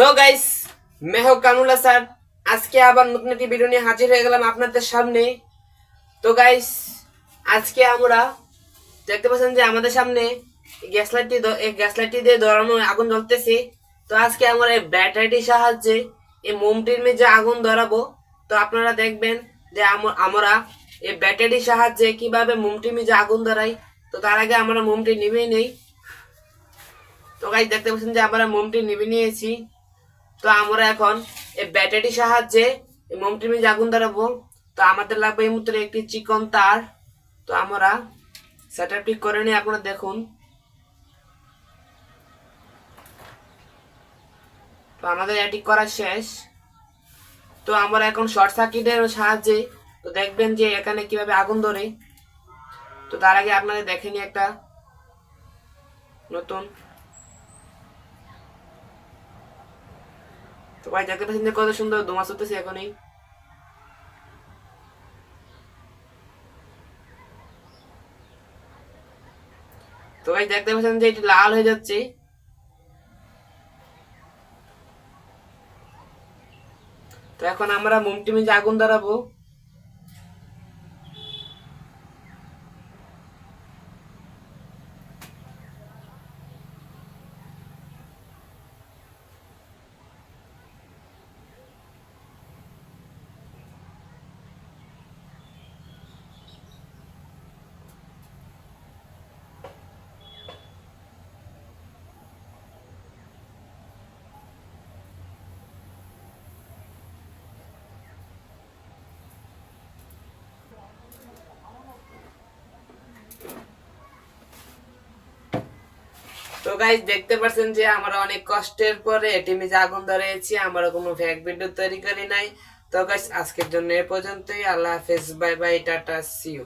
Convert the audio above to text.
So guys মেহ কামুল্লা sir আজকে আবার নতুন একটি ভিডিও নিয়ে হাজির হয়ে গেলাম আপনাদের সামনে তো গাইস আজকে আমরা দেখতে পাচ্ছেন যে আমাদের সামনে গ্যাস লাইটটি এই গ্যাস লাইটটি দিয়ে ধরানো আগুন জ্বলতেছে তো আজকে আমরা এই ব্যাটারিটির সাহায্যে এই মোমটির মেঝে আগুন ধরাবো তো আপনারা দেখবেন যে আম- আমরা এই ব্যাটারির সাহায্যে কীভাবে মোমটির মেঝে আগুন ধরাই তো তার আগে আমরা মোমটি নিবেই নেই তো গাইস দেখতে পাচ্ছেন যে আমরা মোমটি নিভে নিয়েছি তো আমরা এখন এই ব্যাটারির সাহায্যে এই মোমটি মেঝে আগুন ধরাবো। তো আমাদের লাগবে এই মুহূর্তে একটি চিকন তার। তো আমরা সেট ঠিক করে নিই, আপনারা দেখুন। তো আমাদের এটি করা শেষ। তো আমরা এখন শর্ট সার্কিটের সাহায্যে তো দেখবেন যে এখানে কীভাবে আগুন ধরে। তো তার আগে আপনাদের দেখে নিই একটা নতুন তো ভাই যে কত সুন্দর ধোঁয়া চলতেছে এখনই। তো ভাই, দেখতে পাচ্ছেন যে এটি লাল হয়ে যাচ্ছে। তো এখন আমরা মোমটি যে আগুন ধরাবো তো গাইজ দেখতে পাচ্ছেন যে আমরা অনেক কষ্টের পরে এটি মেজে আগুন ধরেছি আমরা কোনো ফ্যাক ভিডিও তৈরি করি নাই। তো গাইজ আজকের জন্য এ পর্যন্তই। আল্লাহ হাফেজ বাই বাই টাটা সিউ